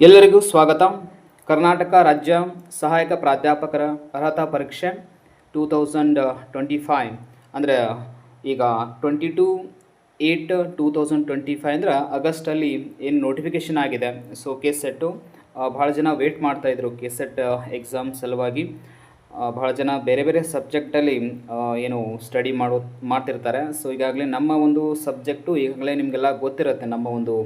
ಎಲ್ಲರಿಗೂ ಸ್ವಾಗತ. ಕರ್ನಾಟಕ ರಾಜ್ಯ ಸಹಾಯಕ ಪ್ರಾಧ್ಯಾಪಕರ ಅರ್ಹತಾ ಪರೀಕ್ಷೆ ಟೂ ತೌಸಂಡ್ ಟ್ವೆಂಟಿ ಫೈವ್ ಅಂದರೆ ಈಗ twenty two eight two thousand twenty five ಅಂದರೆ ಆಗಸ್ಟಲ್ಲಿ ಏನು ನೋಟಿಫಿಕೇಷನ್ ಆಗಿದೆ. ಸೊ ಕೆ ಸೆಟ್ಟು ಭಾಳ ಜನ ವೇಟ್ ಮಾಡ್ತಾಯಿದ್ರು ಕೆ ಸೆಟ್ ಎಕ್ಸಾಮ್ ಸಲುವಾಗಿ. ಭಾಳ ಜನ ಬೇರೆ ಬೇರೆ ಸಬ್ಜೆಕ್ಟಲ್ಲಿ ಏನು ಸ್ಟಡಿ ಮಾಡೋ, ಮಾಡ್ತಿರ್ತಾರೆ. ಸೊ ಈಗಾಗಲೇ ನಮ್ಮ ಒಂದು ಸಬ್ಜೆಕ್ಟು ಈಗಾಗಲೇ ನಿಮಗೆಲ್ಲ ಗೊತ್ತಿರುತ್ತೆ. ನಮ್ಮ ಒಂದು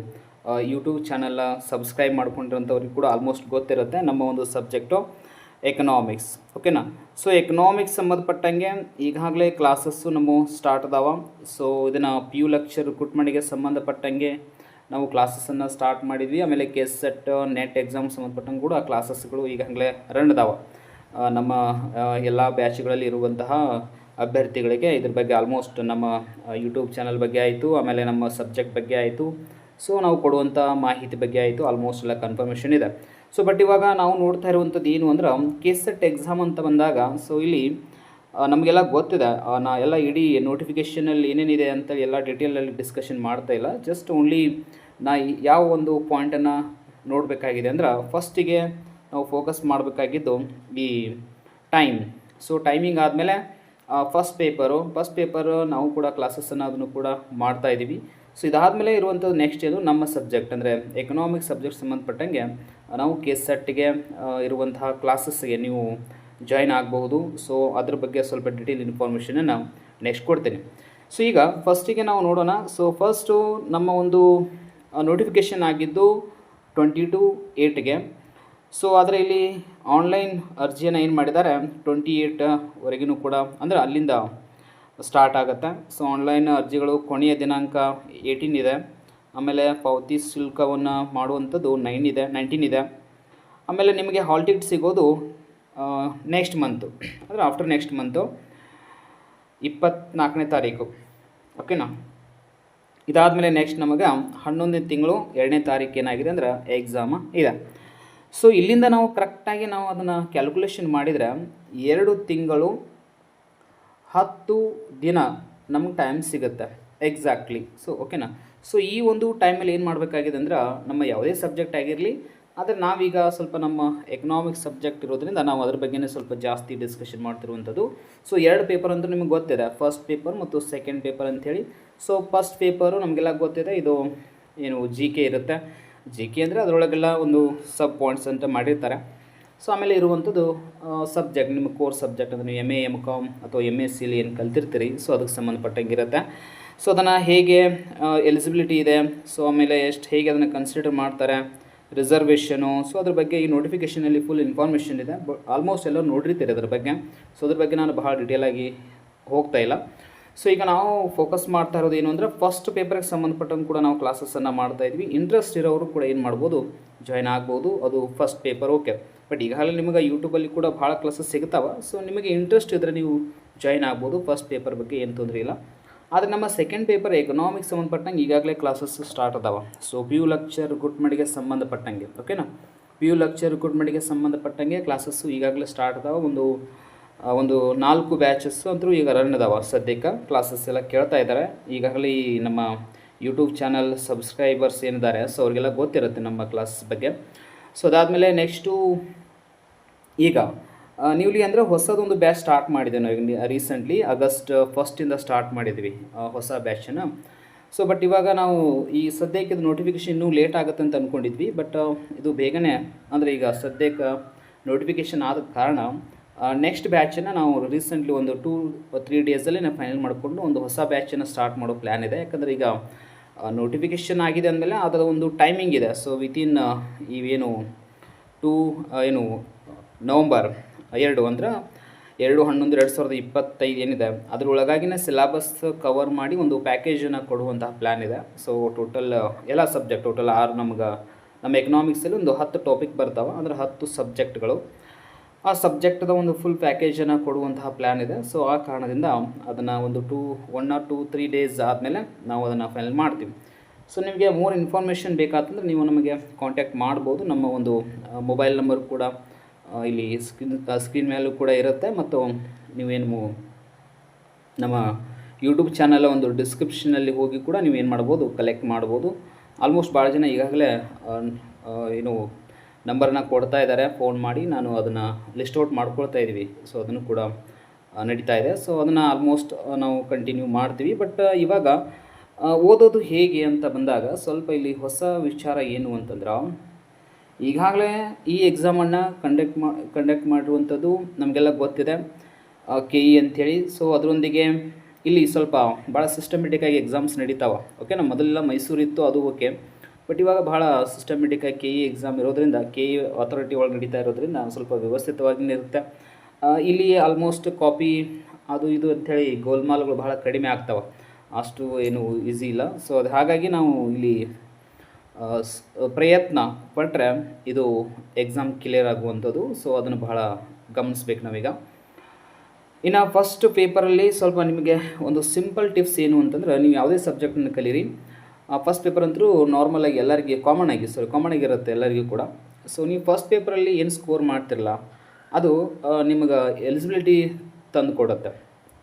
ಯೂಟ್ಯೂಬ್ ಚಾನಲ್ನ ಸಬ್ಸ್ಕ್ರೈಬ್ ಮಾಡ್ಕೊಂಡಿರೋಂಥವ್ರಿಗೆ ಕೂಡ ಆಲ್ಮೋಸ್ಟ್ ಗೊತ್ತಿರುತ್ತೆ ನಮ್ಮ ಒಂದು ಸಬ್ಜೆಕ್ಟು ಎಕನಾಮಿಕ್ಸ್ ಓಕೆನಾ ಸೊ ಎಕನಾಮಿಕ್ಸ್ ಸಂಬಂಧಪಟ್ಟಂಗೆ ಈಗಾಗಲೇ ಕ್ಲಾಸಸ್ಸು ನಮ್ಮ ಸ್ಟಾರ್ಟ್ ಅದಾವ. ಸೊ ಇದನ್ನು ಪಿ ಯು ಲೆಕ್ಚರ್ ರಿಕ್ರೂಟ್ಮೆಂಟ್ಗೆ ಸಂಬಂಧಪಟ್ಟಂಗೆ ನಾವು ಕ್ಲಾಸಸ್ಸನ್ನು ಸ್ಟಾರ್ಟ್ ಮಾಡಿದ್ವಿ. ಆಮೇಲೆ ಕೆ ಸೆಟ್ ನೆಟ್ ಎಕ್ಸಾಮ್ ಸಂಬಂಧಪಟ್ಟಂಗೆ ಕೂಡ ಕ್ಲಾಸಸ್ಗಳು ಈಗಾಗಲೇ ರನ್ ಅದಾವ. ನಮ್ಮ ಎಲ್ಲ ಬ್ಯಾಚ್ಗಳಲ್ಲಿ ಇರುವಂತಹ ಅಭ್ಯರ್ಥಿಗಳಿಗೆ ಇದ್ರ ಬಗ್ಗೆ ಆಲ್ಮೋಸ್ಟ್ ನಮ್ಮ ಯೂಟ್ಯೂಬ್ ಚಾನಲ್ ಬಗ್ಗೆ ಆಯಿತು. ಆಮೇಲೆ ನಮ್ಮ ಸಬ್ಜೆಕ್ಟ್ ಬಗ್ಗೆ ಆಯಿತು. ಸೊ ನಾವು ಕೊಡುವಂಥ ಮಾಹಿತಿ ಬಗ್ಗೆ ಆಯಿತು ಆಲ್ಮೋಸ್ಟ್ ಎಲ್ಲ ಕನ್ಫರ್ಮೇಷನ್ ಇದೆ. ಸೊ ಬಟ್ ಇವಾಗ ನಾವು ನೋಡ್ತಾ ಇರುವಂಥದ್ದು ಏನು ಅಂದ್ರೆ ಕೆ ಸೆಟ್ ಎಕ್ಸಾಮ್ ಅಂತ ಬಂದಾಗ ಸೊ ಇಲ್ಲಿ ನಮಗೆಲ್ಲ ಗೊತ್ತಿದೆ ನಾ ಎಲ್ಲ ಇಡೀ ನೋಟಿಫಿಕೇಷನಲ್ಲಿ ಏನೇನಿದೆ ಅಂತ ಎಲ್ಲ ಡೀಟೇಲಲ್ಲಿ ಡಿಸ್ಕಷನ್ ಮಾಡ್ತಾ ಇಲ್ಲ. ಜಸ್ಟ್ ಓನ್ಲಿ ನಾ ಯಾವ ಒಂದು ಪಾಯಿಂಟನ್ನು ನೋಡಬೇಕಾಗಿದೆ ಅಂದ್ರೆ ಫಸ್ಟಿಗೆ ನಾವು ಫೋಕಸ್ ಮಾಡಬೇಕಾಗಿದ್ದು ಈ ಟೈಮ್ ಸೊ ಟೈಮಿಂಗ್ ಆದಮೇಲೆ ಫಸ್ಟ್ ಪೇಪರು ಫಸ್ಟ್ ಪೇಪರು ನಾವು ಕೂಡ ಕ್ಲಾಸಸ್ಸನ್ನು ಅದನ್ನು ಕೂಡ ಮಾಡ್ತಾ ಇದ್ದೀವಿ ಸೊ ಇದಾದಮೇಲೆ ಇರುವಂಥದ್ದು ನೆಕ್ಸ್ಟ್ ಇದು ನಮ್ಮ ಸಬ್ಜೆಕ್ಟ್ ಅಂದರೆ ಎಕನಾಮಿಕ್ ಸಬ್ಜೆಕ್ಟ್ ಸಂಬಂಧಪಟ್ಟಂಗೆ ನಾವು ಕೆ ಎಸ್ ಸೆಟ್ಗೆ ಇರುವಂತಹ ಕ್ಲಾಸಸ್ಗೆ ನೀವು ಜಾಯ್ನ್ ಆಗಬಹುದು. ಸೊ ಅದ್ರ ಬಗ್ಗೆ ಸ್ವಲ್ಪ ಡಿಟೇಲ್ ಇನ್ಫಾರ್ಮೇಷನನ್ನು ನೆಕ್ಸ್ಟ್ ಕೊಡ್ತೀನಿ. ಸೊ ಈಗ ಫಸ್ಟಿಗೆ ನಾವು ನೋಡೋಣ. ಸೊ ಫಸ್ಟು ನಮ್ಮ ಒಂದು ನೋಟಿಫಿಕೇಷನ್ ಆಗಿದ್ದು ಟ್ವೆಂಟಿ ಟು ಏಯ್ಟ್ಗೆ ಸೊ ಆದರೆ ಇಲ್ಲಿ ಆನ್ಲೈನ್ ಅರ್ಜಿಯನ್ನು ಏನು ಮಾಡಿದ್ದಾರೆ? ಟ್ವೆಂಟಿ ಏಯ್ಟ್ವರೆಗೂ ಕೂಡ, ಅಂದರೆ ಅಲ್ಲಿಂದ ಸ್ಟಾರ್ಟ್ ಆಗುತ್ತೆ. ಸೊ ಆನ್ಲೈನ್ ಅರ್ಜಿಗಳು ಕೊನೆಯ ದಿನಾಂಕ ಏಯ್ಟೀನ್ ಇದೆ. ಆಮೇಲೆ ಪಾವತಿ ಶುಲ್ಕವನ್ನು ಮಾಡುವಂಥದ್ದು ನೈನ್ ಇದೆ ನೈನ್ಟೀನ್ ಇದೆ. ಆಮೇಲೆ ನಿಮಗೆ ಹಾಲ್ ಟಿಕೆಟ್ ಸಿಗೋದು ನೆಕ್ಸ್ಟ್ ಮಂತು ಅಂದರೆ ಆಫ್ಟರ್ ನೆಕ್ಸ್ಟ್ ಮಂತು ಇಪ್ಪತ್ನಾಲ್ಕನೇ ತಾರೀಕು. ಓಕೆನಾ ಇದಾದಮೇಲೆ ನೆಕ್ಸ್ಟ್ ನಮಗೆ ಹನ್ನೊಂದನೇ ತಿಂಗಳು ಎರಡನೇ ತಾರೀಕು ಏನಾಗಿದೆ ಅಂದ್ರೆ ಎಕ್ಸಾಮ ಇದೆ. ಸೊ ಇಲ್ಲಿಂದ ನಾವು ಕರೆಕ್ಟಾಗಿ ನಾವು ಅದನ್ನು ಕ್ಯಾಲ್ಕುಲೇಷನ್ ಮಾಡಿದರೆ ಎರಡು ತಿಂಗಳು ಹತ್ತು ದಿನ ನಮಗೆ ಟೈಮ್ ಸಿಗುತ್ತೆ. ಎಕ್ಸಾಕ್ಟ್ಲಿ ಸೊ ಓಕೆನಾ ಸೊ ಈ ಒಂದು ಟೈಮಲ್ಲಿ ಏನು ಮಾಡಬೇಕಾಗಿದೆ ಅಂದ್ರೆ ನಮ್ಮ ಯಾವುದೇ ಸಬ್ಜೆಕ್ಟ್ ಆಗಿರಲಿ, ಆದರೆ ನಾವೀಗ ಸ್ವಲ್ಪ ನಮ್ಮ ಎಕನಾಮಿಕ್ಸ್ ಸಬ್ಜೆಕ್ಟ್ ಇರೋದ್ರಿಂದ ನಾವು ಅದ್ರ ಬಗ್ಗೆನೇ ಸ್ವಲ್ಪ ಜಾಸ್ತಿ ಡಿಸ್ಕಷನ್ ಮಾಡ್ತಿರುವಂಥದ್ದು. ಸೊ ಎರಡು ಪೇಪರ್ ಅಂತೂ ನಿಮಗೆ ಗೊತ್ತಿದೆ. ಫಸ್ಟ್ ಪೇಪರ್ ಮತ್ತು ಸೆಕೆಂಡ್ ಪೇಪರ್ ಅಂಥೇಳಿ. ಸೊ ಫಸ್ಟ್ ಪೇಪರು ನಮಗೆಲ್ಲ ಗೊತ್ತಿದೆ. ಇದು ಏನು ಜಿ ಕೆ ಇರುತ್ತೆ. ಜಿ ಕೆ ಅಂದರೆ ಅದರೊಳಗೆಲ್ಲ ಒಂದು ಸಬ್ ಪಾಯಿಂಟ್ಸ್ ಅಂತ ಮಾಡಿರ್ತಾರೆ. ಸೊ ಆಮೇಲೆ ಇರುವಂಥದ್ದು ಸಬ್ಜೆಕ್ಟ್ ನಿಮ್ಮ ಕೋರ್ಸ್ ಸಬ್ಜೆಕ್ಟ್ ಅಂದರೆ ಎಂ ಎ ಎಂ ಕಾಮ್ ಅಥವಾ ಎಂ ಎಸ್ ಸಿಲಿ ಏನು ಕಲ್ತಿರ್ತೀರಿ ಸೊ ಅದಕ್ಕೆ ಸಂಬಂಧಪಟ್ಟಂಗೆ ಇರುತ್ತೆ ಸೊ ಅದನ್ನು ಹೇಗೆ ಎಲಿಜಿಬಿಲಿಟಿ ಇದೆ ಸೊ ಆಮೇಲೆ ಎಷ್ಟು ಹೇಗೆ ಅದನ್ನು ಕನ್ಸಿಡರ್ ಮಾಡ್ತಾರೆ ರಿಸರ್ವೇಷನು ಸೊ ಅದ್ರ ಬಗ್ಗೆ ಈ ನೋಟಿಫಿಕೇಷನಲ್ಲಿ ಫುಲ್ ಇನ್ಫಾರ್ಮೇಷನ್ ಇದೆ ಬಟ್ ಆಲ್ಮೋಸ್ಟ್ ಎಲ್ಲ ನೋಡಿರ್ತೀರಿ ಅದ್ರ ಬಗ್ಗೆ. ಸೊ ಅದ್ರ ಬಗ್ಗೆ ನಾನು ಬಹಳ ಡಿಟೇಲಾಗಿ ಹೋಗ್ತಾ ಇಲ್ಲ. ಸೊ ಈಗ ನಾವು ಫೋಕಸ್ ಮಾಡ್ತಾ ಇರೋದು ಏನು ಅಂದರೆ ಫಸ್ಟ್ ಪೇಪರ್ಗೆ ಸಂಬಂಧಪಟ್ಟಂಗೆ ಕೂಡ ನಾವು ಕ್ಲಾಸಸ್ಸನ್ನು ಮಾಡ್ತಾ ಇದ್ವಿ. ಇಂಟ್ರೆಸ್ಟ್ ಇರೋರು ಕೂಡ ಏನು ಮಾಡ್ಬೋದು ಜಾಯ್ನ್ ಆಗ್ಬೋದು, ಅದು ಫಸ್ಟ್ ಪೇಪರ್ ಓಕೆ ಬಟ್ ಈಗಾಗಲೇ ನಿಮಗೆ ಯೂಟ್ಯೂಬಲ್ಲಿ ಕೂಡ ಭಾಳ ಕ್ಲಾಸಸ್ ಸಿಗ್ತಾವೆ. ಸೊ ನಿಮಗೆ ಇಂಟ್ರೆಸ್ಟ್ ಇದ್ದರೆ ನೀವು ಜಾಯ್ನ್ ಆಗ್ಬೋದು. ಫಸ್ಟ್ ಪೇಪರ್ ಬಗ್ಗೆ ಏನು ತೊಂದರೆ ಇಲ್ಲ. ಆದರೆ ನಮ್ಮ ಸೆಕೆಂಡ್ ಪೇಪರ್ ಎಕನಾಮಿಕ್ಸ್ ಸಂಬಂಧಪಟ್ಟಂಗೆ ಈಗಾಗಲೇ ಕ್ಲಾಸಸ್ ಸ್ಟಾರ್ಟ್ ಅದಾವೆ. ಸೊ ಪಿ ಯು ಲೆಕ್ಚರ್ ರಿಕ್ರೂಟ್ಮೆಂಟ್ಗೆ ಸಂಬಂಧಪಟ್ಟಂಗೆ ಓಕೆನಾ ಪಿ ಯು ಲೆಕ್ಚರ್ ರಿಕ್ರೂಟ್ಮೆಂಟ್ಗೆ ಸಂಬಂಧಪಟ್ಟಂಗೆ ಕ್ಲಾಸಸ್ಸು ಈಗಾಗಲೇ ಸ್ಟಾರ್ಟ್ ಅದಾವೆ. ಒಂದು ಒಂದು ನಾಲ್ಕು ಬ್ಯಾಚಸ್ಸು ಅಂತೂ ಈಗ ರನ್ ಅದಾವ. ಸದ್ಯಕ್ಕೆ ಕ್ಲಾಸಸ್ ಎಲ್ಲ ಕೇಳ್ತಾ ಇದ್ದಾರೆ ಈಗಾಗಲೇ ಈ ನಮ್ಮ ಯೂಟ್ಯೂಬ್ ಚಾನಲ್ ಸಬ್ಸ್ಕ್ರೈಬರ್ಸ್ ಏನಿದ್ದಾರೆ, ಸೊ ಅವರಿಗೆಲ್ಲ ಗೊತ್ತಿರುತ್ತೆ ನಮ್ಮ ಕ್ಲಾಸ್ ಬಗ್ಗೆ. ಸೊ ಅದಾದಮೇಲೆ ನೆಕ್ಸ್ಟು ಈಗ ನೀವ್ಲಿ ಅಂದರೆ ಹೊಸದೊಂದು ಬ್ಯಾಚ್ ಸ್ಟಾರ್ಟ್ ಮಾಡಿದೆ ನಾವು ರೀಸೆಂಟ್ಲಿ, ಆಗಸ್ಟ್ ಫಸ್ಟಿಂದ ಸ್ಟಾರ್ಟ್ ಮಾಡಿದ್ವಿ ಹೊಸ ಬ್ಯಾಚನ್ನು. ಸೊ ಬಟ್ ಇವಾಗ ನಾವು ಈ ಸದ್ಯಕ್ಕೆ ಇದು ನೋಟಿಫಿಕೇಷನ್ ಇನ್ನೂ ಲೇಟ್ ಆಗುತ್ತೆ ಅಂತ ಅಂದ್ಕೊಂಡಿದ್ವಿ ಬಟ್ ಇದು ಬೇಗನೆ ಅಂದರೆ ಈಗ ಸದ್ಯಕ್ಕೆ ನೋಟಿಫಿಕೇಷನ್ ಆದ ಕಾರಣ ನೆಕ್ಸ್ಟ್ ಬ್ಯಾಚನ್ನು ನಾವು ರೀಸೆಂಟ್ಲಿ ಒಂದು ಟೂ ತ್ರೀ ಡೇಸಲ್ಲಿ ನಾವು ಫೈನಲ್ ಮಾಡಿಕೊಂಡು ಒಂದು ಹೊಸ ಬ್ಯಾಚನ್ನು ಸ್ಟಾರ್ಟ್ ಮಾಡೋ ಪ್ಲ್ಯಾನ್ ಇದೆ. ಯಾಕಂದರೆ ಈಗ ನೋಟಿಫಿಕೇಷನ್ ಆಗಿದೆ ಅಂದಮೇಲೆ ಅದರ ಒಂದು ಟೈಮಿಂಗ್ ಇದೆ. ಸೊ ವಿತಿನ್ ಇವೇನು ಟೂ ಏನು, ನವಂಬರ್ ಎರಡು ಅಂದ್ರೆ ಎರಡು ಹನ್ನೊಂದು, ಎರಡು ಸಾವಿರದ ಇಪ್ಪತ್ತೈದು ಏನಿದೆ. ಅದರೊಳಗಾಗಿನ ಸಿಲೆಬಸ್ ಕವರ್ ಮಾಡಿ ಒಂದು ಪ್ಯಾಕೇಜನ್ನು ಕೊಡುವಂತಹ ಪ್ಲ್ಯಾನ್ ಇದೆ. ಸೊ ಟೋಟಲ್ ಎಲ್ಲ ಸಬ್ಜೆಕ್ಟ್ ಟೋಟಲ್ ಆರು ನಮ್ಗೆ, ನಮ್ಮ ಎಕನಾಮಿಕ್ಸಲ್ಲಿ ಒಂದು ಹತ್ತು ಟಾಪಿಕ್ ಬರ್ತಾವೆ. ಅಂದರೆ ಹತ್ತು ಸಬ್ಜೆಕ್ಟ್ಗಳು ಆ ಸಬ್ಜೆಕ್ಟ್ದ ಒಂದು ಫುಲ್ ಪ್ಯಾಕೇಜನ್ನು ಕೊಡುವಂತಹ ಪ್ಲ್ಯಾನ್ ಇದೆ. ಸೊ ಆ ಕಾರಣದಿಂದ ಅದನ್ನು ಒಂದು two one or two three days ಆದಮೇಲೆ ನಾವು ಅದನ್ನು ಫೈನಲ್ ಮಾಡ್ತೀವಿ. ಸೊ ನಿಮಗೆ ಮೋರ್ ಇನ್ಫಾರ್ಮೇಷನ್ ಬೇಕಾತಂದ್ರೆ ನೀವು ನಮಗೆ ಕಾಂಟ್ಯಾಕ್ಟ್ ಮಾಡ್ಬೋದು. ನಮ್ಮ ಒಂದು ಮೊಬೈಲ್ ನಂಬರ್ ಕೂಡ ಇಲ್ಲಿ ಸ್ಕ್ರೀನ್ ಸ್ಕ್ರೀನ್ ಮೇಲೂ ಕೂಡ ಇರುತ್ತೆ. ಮತ್ತು ನೀವೇನು ನಮ್ಮ ಯೂಟ್ಯೂಬ್ ಚಾನಲ್ ಒಂದು ಡಿಸ್ಕ್ರಿಪ್ಷನಲ್ಲಿ ಹೋಗಿ ಕೂಡ ನೀವು ಏನು ಮಾಡ್ಬೋದು ಕಲೆಕ್ಟ್ ಮಾಡ್ಬೋದು. ಆಲ್ಮೋಸ್ಟ್ ಭಾಳ ಜನ ಈಗಾಗಲೇ ಏನು ನಂಬರ್ನ ಕೊಡ್ತಾ ಇದ್ದಾರೆ ಫೋನ್ ಮಾಡಿ ನಾನು ಅದನ್ನು ಲಿಸ್ಟ್ ಔಟ್ ಮಾಡ್ಕೊಳ್ತಾ ಇದ್ದೀವಿ ಸೊ ಅದನ್ನು ಕೂಡ ನಡೀತಾ ಇದೆ. ಸೊ ಅದನ್ನು ಆಲ್ಮೋಸ್ಟ್ ನಾವು ಕಂಟಿನ್ಯೂ ಮಾಡ್ತೀವಿ. ಬಟ್ ಇವಾಗ ಓದೋದು ಹೇಗೆ ಅಂತ ಬಂದಾಗ ಸ್ವಲ್ಪ ಇಲ್ಲಿ ಹೊಸ ವಿಚಾರ ಏನು ಅಂತಂದ್ರೆ, ಈಗಾಗಲೇ ಈ ಎಕ್ಸಾಮನ್ನು ಕಂಡಕ್ಟ್ ಮಾ ಕಂಡಕ್ಟ್ ಮಾಡಿರುವಂಥದ್ದು ನಮಗೆಲ್ಲ ಗೊತ್ತಿದೆ ಕೆ ಇ ಅಂಥೇಳಿ ಸೊ ಅದರೊಂದಿಗೆ ಇಲ್ಲಿ ಸ್ವಲ್ಪ ಭಾಳ ಸಿಸ್ಟಮೆಟಿಕ್ಕಾಗಿ ಎಕ್ಸಾಮ್ಸ್ ನಡೀತಾವೆ. ಓಕೆ ನಮ್ಮ ಮೊದಲೆಲ್ಲ ಮೈಸೂರು ಇತ್ತು, ಅದು ಓಕೆ ಬಟ್ ಇವಾಗ ಭಾಳ ಸಿಸ್ಟಮೆಟಿಕ್ಕಾಗಿ ಕೆ ಇ ಎಕ್ಸಾಮ್ ಇರೋದ್ರಿಂದ ಕೆ ಇ ಅಥಾರಿಟಿ ಒಳಗೆ ನಡೀತಾ ಇರೋದ್ರಿಂದ ಸ್ವಲ್ಪ ವ್ಯವಸ್ಥಿತವಾಗಿ ಇರುತ್ತೆ. ಇಲ್ಲಿ ಆಲ್ಮೋಸ್ಟ್ ಕಾಪಿ ಅದು ಇದು ಅಂಥೇಳಿ ಗೋಲ್ಮಾಲ್ಗಳು ಭಾಳ ಕಡಿಮೆ ಆಗ್ತಾವೆ. ಅಷ್ಟು ಏನು ಈಸಿ ಇಲ್ಲ. ಸೊ ಅದು ಹಾಗಾಗಿ ನಾವು ಇಲ್ಲಿ ಪ್ರಯತ್ನ ಪಟ್ಟರೆ ಇದು ಎಕ್ಸಾಮ್ ಕ್ಲಿಯರ್ ಆಗುವಂಥದ್ದು. ಸೊ ಅದನ್ನು ಬಹಳ ಗಮನಿಸ್ಬೇಕು ನಾವೀಗ. ಇನ್ನು ಫಸ್ಟ್ ಪೇಪರಲ್ಲಿ ಸ್ವಲ್ಪ ನಿಮಗೆ ಒಂದು ಸಿಂಪಲ್ ಟಿಪ್ಸ್ ಏನು ಅಂತಂದ್ರೆ ನೀವು ಯಾವುದೇ ಸಬ್ಜೆಕ್ಟನ್ನು ಕಲೀರಿ. ಫಸ್ಟ್ ಪೇಪರ್ ಅಂತೂ ನಾರ್ಮಲಾಗಿ ಎಲ್ಲರಿಗೆ ಕಾಮನ್ ಆಗಿ ಸಾರಿ ಕಾಮನ್ ಆಗಿರುತ್ತೆ ಎಲ್ಲರಿಗೂ ಕೂಡ. ಸೊ ನೀವು ಫಸ್ಟ್ ಪೇಪರಲ್ಲಿ ಏನು ಸ್ಕೋರ್ ಮಾಡ್ತಿರಲ್ಲ ಅದು ನಿಮಗೆ ಎಲಿಜಿಬಿಲಿಟಿ ತಂದು ಕೊಡುತ್ತೆ.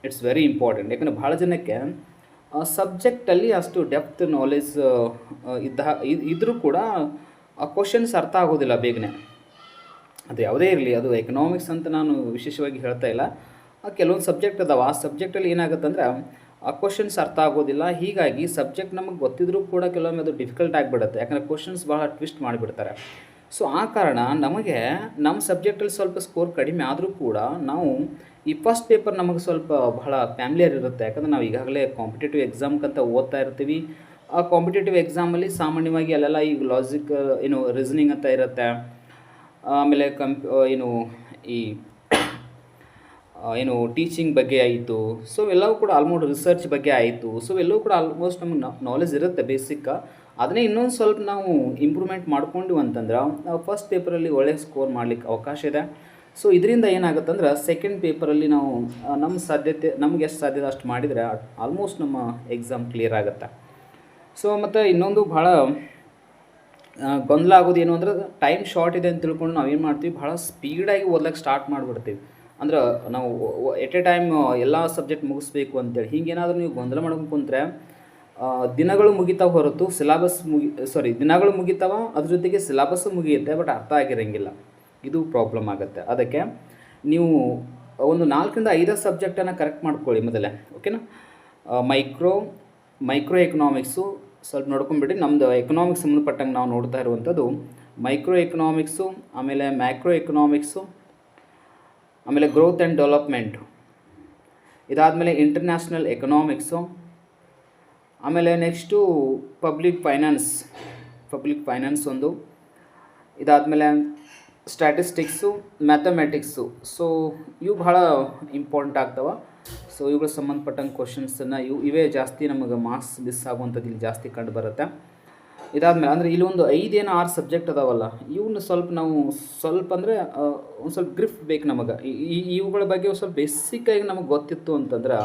ಇಟ್ಸ್ ವೆರಿ ಇಂಪಾರ್ಟೆಂಟ್ ಯಾಕಂದರೆ ಭಾಳ ಜನಕ್ಕೆ ಸಬ್ಜೆಕ್ಟಲ್ಲಿ ಅಷ್ಟು ಡೆಪ್ತ್ ನಾಲೆಜ್ ಇದ್ದ ಇದ್ದರೂ ಕೂಡ ಆ ಕ್ವಶನ್ಸ್ ಅರ್ಥ ಆಗೋದಿಲ್ಲ ಬೇಗನೆ. ಅದು ಯಾವುದೇ ಇರಲಿ, ಅದು ಎಕನಾಮಿಕ್ಸ್ ಅಂತ ನಾನು ವಿಶೇಷವಾಗಿ ಹೇಳ್ತಾ ಇಲ್ಲ. ಕೆಲವೊಂದು ಸಬ್ಜೆಕ್ಟ್ ಅದಾವೆ, ಆ ಸಬ್ಜೆಕ್ಟಲ್ಲಿ ಏನಾಗುತ್ತೆ ಅಂದ್ರೆ ಆ ಕ್ವಶನ್ಸ್ ಅರ್ಥ ಆಗೋದಿಲ್ಲ. ಹೀಗಾಗಿ ಸಬ್ಜೆಕ್ಟ್ ನಮಗೆ ಗೊತ್ತಿದ್ರೂ ಕೂಡ ಕೆಲವೊಮ್ಮೆ ಅದು ಡಿಫಿಕಲ್ಟ್ ಆಗಿಬಿಡುತ್ತೆ. ಯಾಕಂದರೆ ಕ್ವಶನ್ಸ್ ಭಾಳ ಟ್ವಿಸ್ಟ್ ಮಾಡಿಬಿಡ್ತಾರೆ. ಸೊ ಆ ಕಾರಣ ನಮಗೆ ನಮ್ಮ ಸಬ್ಜೆಕ್ಟಲ್ಲಿ ಸ್ವಲ್ಪ ಸ್ಕೋರ್ ಕಡಿಮೆ ಆದರೂ ಕೂಡ ನಾವು ಈ ಫಸ್ಟ್ ಪೇಪರ್ ನಮಗೆ ಸ್ವಲ್ಪ ಬಹಳ ಫ್ಯಾಮಿಲಿಯರ್ ಇರುತ್ತೆ. ಯಾಕಂದರೆ ನಾವು ಈಗಾಗಲೇ ಕಾಂಪಿಟೇಟಿವ್ ಎಕ್ಸಾಮ್ಗಂತ ಓದ್ತಾ ಇರ್ತೀವಿ. ಆ ಕಾಂಪಿಟೇಟಿವ್ ಎಕ್ಸಾಮಲ್ಲಿ ಸಾಮಾನ್ಯವಾಗಿ ಅಲ್ಲೆಲ್ಲ ಈಗ ಲಾಜಿಕ್ ಏನು ರೀಸನಿಂಗ್ ಅಂತ ಇರುತ್ತೆ. ಆಮೇಲೆ ಕಂಪ್ ಏನು ಈ, ಏನು ಟೀಚಿಂಗ್ ಬಗ್ಗೆ ಆಯಿತು. ಸೊ ಎಲ್ಲವೂ ಕೂಡ ಆಲ್ಮೋಸ್ಟ್ ರಿಸರ್ಚ್ ಬಗ್ಗೆ ಆಯಿತು. ಸೊ ಎಲ್ಲವೂ ಕೂಡ ಆಲ್ಮೋಸ್ಟ್ ನಮಗೆ ನಾಲೆಜ್ ಇರುತ್ತೆ ಬೇಸಿಕ್ ಅದನ್ನೇ ಇನ್ನೊಂದು ಸ್ವಲ್ಪ ನಾವು ಇಂಪ್ರೂವ್ಮೆಂಟ್ ಮಾಡ್ಕೊಂಡ್ವಿ ಅಂತಂದ್ರೆ, ನಾವು ಫಸ್ಟ್ ಪೇಪರಲ್ಲಿ ಒಳ್ಳೆ ಸ್ಕೋರ್ ಮಾಡ್ಲಿಕ್ಕೆ ಅವಕಾಶ ಇದೆ. ಸೊ ಇದರಿಂದ ಏನಾಗುತ್ತಂದ್ರೆ ಸೆಕೆಂಡ್ ಪೇಪರಲ್ಲಿ ನಾವು ನಮ್ಮ ಸಾಧ್ಯತೆ, ನಮ್ಗೆ ಎಷ್ಟು ಸಾಧ್ಯತೆ ಅಷ್ಟು ಮಾಡಿದರೆ ಆಲ್ಮೋಸ್ಟ್ ನಮ್ಮ ಎಕ್ಸಾಮ್ ಕ್ಲಿಯರ್ ಆಗುತ್ತೆ. ಸೊ ಮತ್ತು ಇನ್ನೊಂದು ಭಾಳ ಗೊಂದಲ ಆಗೋದು ಏನು ಅಂದ್ರೆ ಟೈಮ್ ಶಾರ್ಟ್ ಇದೆ ಅಂತ ತಿಳ್ಕೊಂಡು ನಾವೇನು ಮಾಡ್ತೀವಿ, ಭಾಳ ಸ್ಪೀಡಾಗಿ ಓದ್ಲಿಕ್ಕೆ ಸ್ಟಾರ್ಟ್ ಮಾಡಿಬಿಡ್ತೀವಿ. ಅಂದ್ರೆ ನಾವು ಎಟ್ ಎ ಟೈಮ್ ಎಲ್ಲ ಸಬ್ಜೆಕ್ಟ್ ಮುಗಿಸ್ಬೇಕು ಅಂತೇಳಿ. ಹಿಂಗೇನಾದರೂ ನೀವು ಗೊಂದಲ ಮಾಡ್ಕೊಂಡು ಕುಂತ್ರೆ ದಿನಗಳು ಮುಗಿತಾವೆ ಹೊರತು ಸಿಲಾಬಸ್ ಮುಗಿ ಸಾರಿ ದಿನಗಳು ಮುಗಿತಾವ, ಅದ್ರ ಜೊತೆಗೆ ಸಿಲಾಬಸ್ಸು ಮುಗಿಯುತ್ತೆ ಬಟ್ ಅರ್ಥ ಆಗಿರಂಗಿಲ್ಲ. ಇದು ಪ್ರಾಬ್ಲಮ್ ಆಗುತ್ತೆ. ಅದಕ್ಕೆ ನೀವು ಒಂದು ನಾಲ್ಕರಿಂದ ಐದು ಸಬ್ಜೆಕ್ಟನ್ನು ಕರೆಕ್ಟ್ ಮಾಡ್ಕೊಳ್ಳಿ ಮೊದಲೇ ಓಕೆನಾ ಮೈಕ್ರೋ ಮೈಕ್ರೋ ಎಕನಾಮಿಕ್ಸು ಸ್ವಲ್ಪ ನೋಡ್ಕೊಂಬಿಡಿ ನಮ್ಮದು ಎಕನಾಮಿಕ್ಸ್ ಸಂಬಂಧಪಟ್ಟಂಗೆ ನಾವು ನೋಡ್ತಾ ಇರುವಂಥದ್ದು ಮೈಕ್ರೋ ಎಕನಾಮಿಕ್ಸು ಆಮೇಲೆ ಮ್ಯಾಕ್ರೋ ಎಕನಾಮಿಕ್ಸು ಆಮೇಲೆ ಗ್ರೋತ್ ಆ್ಯಂಡ್ ಡೆವಲಪ್ಮೆಂಟು ಇದಾದಮೇಲೆ ಇಂಟರ್ನ್ಯಾಷನಲ್ ಎಕನಾಮಿಕ್ಸು ಆಮೇಲೆ next public finance public finance ಒಂದು. ಇದಾದಮೇಲೆ ಸ್ಟ್ಯಾಟಿಸ್ಟಿಕ್ಸು, ಮ್ಯಾಥಮೆಟಿಕ್ಸು. ಸೊ ಇವು ಭಾಳ ಇಂಪಾರ್ಟೆಂಟ್ ಆಗ್ತವೆ. ಸೊ ಇವುಗಳ ಸಂಬಂಧಪಟ್ಟಂಗೆ ಕ್ವಶನ್ಸನ್ನು ಇವು, ಇವೇ ಜಾಸ್ತಿ ನಮಗೆ ಮಾರ್ಕ್ಸ್ ಮಿಸ್ ಆಗುವಂಥದ್ದು ಇಲ್ಲಿ ಜಾಸ್ತಿ ಕಂಡು ಬರುತ್ತೆ. ಇದಾದಮೇಲೆ, ಅಂದರೆ ಇಲ್ಲಿ ಒಂದು ಐದೇನು ಆರು ಸಬ್ಜೆಕ್ಟ್ ಅದಾವಲ್ಲ ಇವನ್ನ ಸ್ವಲ್ಪ ನಾವು ಸ್ವಲ್ಪ ಅಂದರೆ ಒಂದು ಸ್ವಲ್ಪ ಗ್ರಿಫ್ ಬೇಕು ನಮಗೆ. ಈ ಇವುಗಳ ಬಗ್ಗೆ ಒಂದು ಸ್ವಲ್ಪ ಬೇಸಿಕ್ಕಾಗಿ ನಮಗೆ ಗೊತ್ತಿತ್ತು ಅಂತಂದ್ರೆ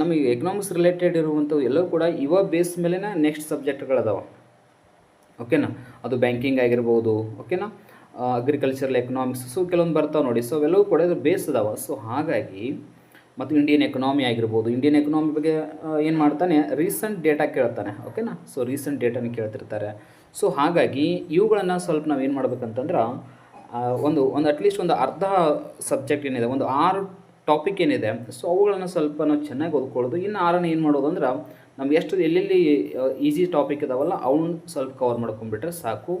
ನಮಗೆ ಎಕನಾಮಿಕ್ಸ್ ರಿಲೇಟೆಡ್ ಇರುವಂಥವು ಎಲ್ಲವೂ ಕೂಡ ಇವ ಬೇಸ್ ಮೇಲೆ ನೆಕ್ಸ್ಟ್ ಸಬ್ಜೆಕ್ಟ್ಗಳದಾವ ಓಕೆನಾ ಅದು ಬ್ಯಾಂಕಿಂಗ್ ಆಗಿರ್ಬೋದು ಓಕೆನಾ ಅಗ್ರಿಕಲ್ಚರಲ್ ಎಕನಾಮಿಕ್ಸ್ ಸೊ ಕೆಲವೊಂದು ಬರ್ತಾವೆ ನೋಡಿ. ಸೊ ಅವೆಲ್ಲವೂ ಕೂಡ ಇದು ಬೇಸ್ ಅದಾವ. ಸೊ ಹಾಗಾಗಿ ಮತ್ತು ಇಂಡಿಯನ್ ಎಕನಾಮಿ ಆಗಿರ್ಬೋದು. ಇಂಡಿಯನ್ ಎಕನಾಮಿ ಬಗ್ಗೆ ಏನು ಮಾಡ್ತಾನೆ? ರೀಸೆಂಟ್ ಡೇಟಾ ಕೇಳ್ತಾನೆ. ಓಕೆನಾ ಸೊ ರೀಸೆಂಟ್ ಡೇಟಾನ ಕೇಳ್ತಿರ್ತಾರೆ. ಸೊ ಹಾಗಾಗಿ ಇವುಗಳನ್ನು ಸ್ವಲ್ಪ ನಾವು ಏನು ಮಾಡ್ಬೇಕಂತಂದ್ರೆ ಒಂದು ಒಂದು ಅಟ್ಲೀಸ್ಟ್ ಒಂದು ಅರ್ಧ ಸಬ್ಜೆಕ್ಟ್ ಏನಿದೆ, ಒಂದು ಆರು ಟಾಪಿಕ್ ಏನಿದೆ ಸೊ ಅವುಗಳನ್ನು ಸ್ವಲ್ಪ ನಾವು ಚೆನ್ನಾಗಿ ಓದ್ಕೊಳ್ಳೋದು. ಇನ್ನು ಆರನ್ನು ಏನು ಮಾಡೋದು ಅಂದ್ರೆ ನಮ್ಗೆ ಎಷ್ಟು ಎಲ್ಲೆಲ್ಲಿ ಈಸಿ ಟಾಪಿಕ್ ಇದಾವಲ್ಲ ಅವನ್ನ ಸ್ವಲ್ಪ ಕವರ್ ಮಾಡ್ಕೊಂಡ್ಬಿಟ್ರೆ ಸಾಕು.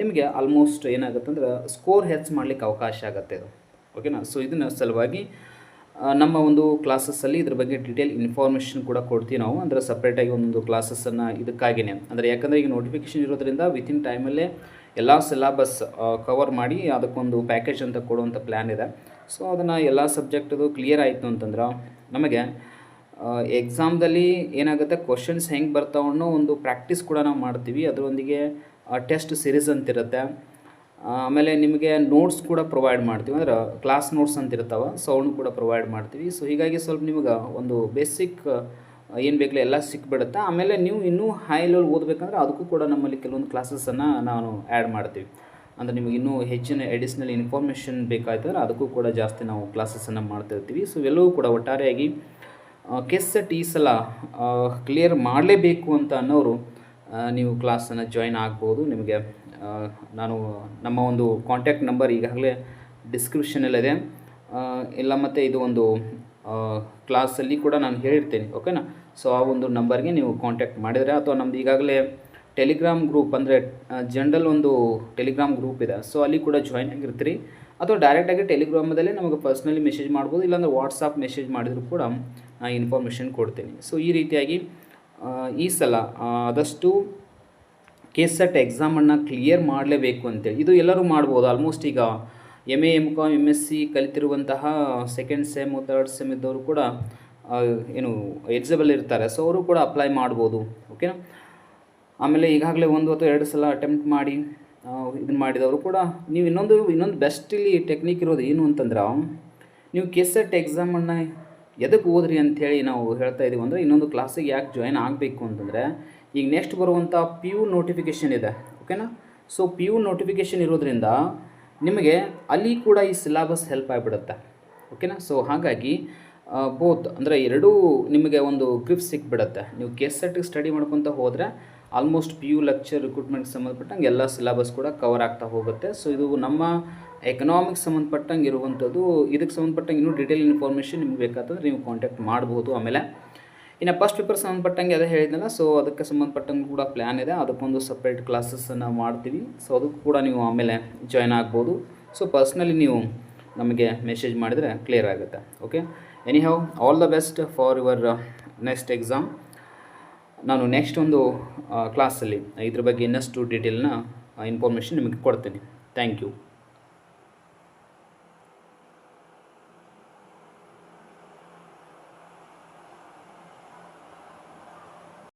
ನಿಮಗೆ ಆಲ್ಮೋಸ್ಟ್ ಏನಾಗುತ್ತೆ ಅಂದ್ರೆ ಸ್ಕೋರ್ ಹೆಚ್ಚು ಮಾಡ್ಲಿಕ್ಕೆ ಅವಕಾಶ ಆಗುತ್ತೆ ಇದು. ಓಕೆನಾ ಸೊ ಇದನ್ನ ಸಲುವಾಗಿ ನಮ್ಮ ಒಂದು ಕ್ಲಾಸಸ್ಸಲ್ಲಿ ಇದ್ರ ಬಗ್ಗೆ ಡೀಟೇಲ್ ಇನ್ಫಾರ್ಮೇಷನ್ ಕೂಡ ಕೊಡ್ತೀವಿ ನಾವು. ಅಂದರೆ ಸಪ್ರೇಟಾಗಿ ಒಂದೊಂದು ಕ್ಲಾಸಸ್ಸನ್ನು ಇದಕ್ಕಾಗಿಯೇ ಅಂದರೆ ಯಾಕಂದರೆ ಈಗ ನೋಟಿಫಿಕೇಷನ್ ಇರೋದ್ರಿಂದ ವಿತಿನ್ ಟೈಮಲ್ಲೇ ಎಲ್ಲ ಸಿಲಾಬಸ್ ಕವರ್ ಮಾಡಿ ಅದಕ್ಕೊಂದು ಪ್ಯಾಕೇಜ್ ಅಂತ ಕೊಡುವಂಥ ಪ್ಲ್ಯಾನ್ ಇದೆ. ಸೊ ಅದನ್ನು ಎಲ್ಲ ಸಬ್ಜೆಕ್ಟದು ಕ್ಲಿಯರ್ ಆಯಿತು ಅಂತಂದ್ರೆ ನಮಗೆ ಎಕ್ಸಾಮ್ದಲ್ಲಿ ಏನಾಗುತ್ತೆ? ಕ್ವಶನ್ಸ್ ಹೆಂಗೆ ಬರ್ತಾವನ್ನೋ ಒಂದು ಪ್ರಾಕ್ಟೀಸ್ ಕೂಡ ನಾವು ಮಾಡ್ತೀವಿ. ಅದರೊಂದಿಗೆ ಟೆಸ್ಟ್ ಸಿರೀಸ್ ಅಂತಿರುತ್ತೆ ಆಮೇಲೆ ನಿಮಗೆ ನೋಟ್ಸ್ ಕೂಡ ಪ್ರೊವೈಡ್ ಮಾಡ್ತೀವಿ. ಅಂದ್ರೆ ಕ್ಲಾಸ್ ನೋಟ್ಸ್ ಅಂತ ಇರ್ತಾವೆ ಸೊ ಅವನು ಕೂಡ ಪ್ರೊವೈಡ್ ಮಾಡ್ತೀವಿ. ಸೊ ಹೀಗಾಗಿ ಸ್ವಲ್ಪ ನಿಮ್ಗೆ ಒಂದು ಬೇಸಿಕ್ ಏನು ಬೇಕಲ್ಲ ಎಲ್ಲ ಸಿಕ್ಬಿಡುತ್ತೆ? ಆಮೇಲೆ ನೀವು ಇನ್ನೂ ಹೈ ಲೆವೆಲ್ ಓದಬೇಕಂದ್ರೆ ಅದಕ್ಕೂ ಕೂಡ ನಮ್ಮಲ್ಲಿ ಕೆಲವೊಂದು ಕ್ಲಾಸಸನ್ನು ನಾನು ಆ್ಯಡ್ ಮಾಡ್ತೀವಿ. ಅಂದರೆ ನಿಮಗೆ ಇನ್ನೂ ಹೆಚ್ಚಿನ ಎಡಿಷ್ನಲ್ ಇನ್ಫಾರ್ಮೇಷನ್ ಬೇಕಾಯ್ತಂದ್ರೆ ಅದಕ್ಕೂ ಕೂಡ ಜಾಸ್ತಿ ನಾವು ಕ್ಲಾಸಸನ್ನು ಮಾಡ್ತಿರ್ತೀವಿ ಸೊ ಎಲ್ಲವೂ ಕೂಡ ಒಟ್ಟಾರೆಯಾಗಿ ಕೆಸೆಟ್ ಈ ಸಲ ಕ್ಲಿಯರ್ ಮಾಡಲೇಬೇಕು ಅಂತ ಅನ್ನೋರು ನೀವು ಕ್ಲಾಸನ್ನು ಜಾಯಿನ್ ಆಗ್ಬೋದು. ನಿಮಗೆ ನಾನು, ನಮ್ಮ ಒಂದು ಕಾಂಟ್ಯಾಕ್ಟ್ ನಂಬರ್ ಈಗಾಗಲೇ ಡಿಸ್ಕ್ರಿಪ್ಷನಲ್ಲಿದೆ ಇಲ್ಲ ಮತ್ತು ಇದು ಒಂದು ಕ್ಲಾಸಲ್ಲಿ ಕೂಡ ನಾನು ಹೇಳಿರ್ತೀನಿ ಓಕೆನಾ ಸೊ ಆ ಒಂದು ನಂಬರ್ಗೆ ನೀವು ಕಾಂಟ್ಯಾಕ್ಟ್ ಮಾಡಿದರೆ, ಅಥವಾ ನಮ್ದು ಈಗಾಗಲೇ ಟೆಲಿಗ್ರಾಮ್ ಗ್ರೂಪ್ ಅಂದರೆ ಜನರಲ್ ಒಂದು ಟೆಲಿಗ್ರಾಮ್ ಗ್ರೂಪ್ ಇದೆ. ಸೊ ಅಲ್ಲಿ ಕೂಡ ಜಾಯ್ನ್ ಆಗಿರ್ತೀರಿ. ಅಥವಾ ಡೈರೆಕ್ಟಾಗಿ ಟೆಲಿಗ್ರಾಮದಲ್ಲೇ ನಮಗೆ ಪರ್ಸ್ನಲಿ ಮೆಸೇಜ್ ಮಾಡ್ಬೋದು. ಇಲ್ಲಾಂದರೆ ವಾಟ್ಸಪ್ ಮೆಸೇಜ್ ಮಾಡಿದರೂ ಕೂಡ ನಾನು ಇನ್ಫಾರ್ಮೇಷನ್ ಕೊಡ್ತೀನಿ. ಸೊ ಈ ರೀತಿಯಾಗಿ ಈ ಸಲ ಆದಷ್ಟು ಕೆ ಸೆಟ್ ಎಕ್ಸಾಮನ್ನು ಕ್ಲಿಯರ್ ಮಾಡಲೇಬೇಕು ಅಂತೇಳಿ. ಇದು ಎಲ್ಲರೂ ಮಾಡ್ಬೋದು. ಆಲ್ಮೋಸ್ಟ್ ಈಗ M A M com M S C ಕಲಿತಿರುವಂತಹ second sem third sem ಇದ್ದವರು ಕೂಡ ಏನು ಎಲಿಜಿಬಲ್ ಇರ್ತಾರೆ. ಸೊ ಅವರು ಕೂಡ ಅಪ್ಲೈ ಮಾಡ್ಬೋದು. ಓಕೆನಾ ಆಮೇಲೆ ಈಗಾಗಲೇ ಒಂದು ಅಥವಾ ಎರಡು ಸಲ ಅಟೆಂಪ್ಟ್ ಮಾಡಿ ಇದನ್ನು ಮಾಡಿದವರು ಕೂಡ, ನೀವು ಇನ್ನೊಂದು ಇನ್ನೊಂದು ಬೆಸ್ಟ್ ಇಲ್ಲಿ ಟೆಕ್ನಿಕ್ ಇರೋದು ಏನು ಅಂತಂದ್ರೆ, ನೀವು ಕೆ ಸೆಟ್ ಎಕ್ಸಾಮನ್ನು ಎದಕ್ಕೆ ಓದ್ರಿ ಅಂಥೇಳಿ ನಾವು ಹೇಳ್ತಾ ಇದ್ದೀವಿ ಅಂದರೆ ಇನ್ನೊಂದು ಕ್ಲಾಸಿಗೆ ಯಾಕೆ ಜಾಯ್ನ್ ಆಗಬೇಕು ಅಂತಂದರೆ, ಈಗ ನೆಕ್ಸ್ಟ್ ಬರುವಂಥ ಪಿ ಯು ನೋಟಿಫಿಕೇಷನ್ ಇದೆ ಓಕೆನಾ ಸೊ ಪಿ ಯು ನೋಟಿಫಿಕೇಷನ್ ಇರೋದ್ರಿಂದ ನಿಮಗೆ ಅಲ್ಲಿ ಕೂಡ ಈ ಸಿಲಾಬಸ್ ಹೆಲ್ಪ್ ಆಗಿಬಿಡುತ್ತೆ ಓಕೆನಾ ಸೊ ಹಾಗಾಗಿ ಬೋತ್ ಅಂದರೆ ಎರಡೂ ನಿಮಗೆ ಒಂದು ಗ್ರಿಪ್ ಸಿಕ್ಬಿಡುತ್ತೆ. ನೀವು ಕೆ ಸೆಟ್ಗೆ ಸ್ಟಡಿ ಮಾಡ್ಕೊತ ಹೋದರೆ ಆಲ್ಮೋಸ್ಟ್ ಪಿ ಯು ಲೆಕ್ಚರ್ ರಿಕ್ರೂಟ್ಮೆಂಟ್ಗೆ ಸಂಬಂಧಪಟ್ಟಂಗೆ ಎಲ್ಲ ಸಿಲೆಬಸ್ ಕೂಡ ಕವರ್ ಆಗ್ತಾ ಹೋಗುತ್ತೆ. ಸೊ ಇದು ನಮ್ಮ ಎಕನಾಮಿಕ್ಸ್ ಸಂಬಂಧಪಟ್ಟಂಗೆ ಇರುವಂಥದ್ದು, ಇದಕ್ಕೆ ಸಂಬಂಧಪಟ್ಟಂಗೆ ಇನ್ನೂ ಡೀಟೇಲ್ ಇನ್ಫಾರ್ಮೇಷನ್ ನಿಮ್ಗೆ ಬೇಕಾದ್ರೆ ನೀವು ಕಾಂಟ್ಯಾಕ್ಟ್ ಮಾಡ್ಬೋದು ಆಮೇಲೆ. ಇನ್ನು ಫಸ್ಟ್ ಪೇಪರ್ ಸಂಬಂಧಪಟ್ಟಂಗೆ ಅದೇ ಹೇಳಿದ್ನಲ್ಲ ಸೊ ಅದಕ್ಕೆ ಸಂಬಂಧಪಟ್ಟಂಗೆ ಕೂಡ ಪ್ಲ್ಯಾನ್ ಇದೆ. ಅದಕ್ಕೊಂದು ಸಪ್ರೇಟ್ ಕ್ಲಾಸಸ್ಸನ್ನು ಮಾಡ್ತೀವಿ. ಸೊ ಅದಕ್ಕೂ ಕೂಡ ನೀವು ಆಮೇಲೆ ಜಾಯ್ನ್ ಆಗ್ಬೋದು. ಸೊ ಪರ್ಸ್ನಲಿ ನೀವು ನಮಗೆ ಮೆಸೇಜ್ ಮಾಡಿದರೆ ಕ್ಲಿಯರ್ ಆಗುತ್ತೆ okay anyhow all the best for your next exam ನಾನು ನೆಕ್ಸ್ಟ್ ಒಂದು ಕ್ಲಾಸಲ್ಲಿ ಇದ್ರ ಬಗ್ಗೆ ಇನ್ನಷ್ಟು ಡೀಟೇಲ್ನ ಇನ್ಫಾರ್ಮೇಷನ್ ನಿಮಗೆ ಕೊಡ್ತೀನಿ. Thank you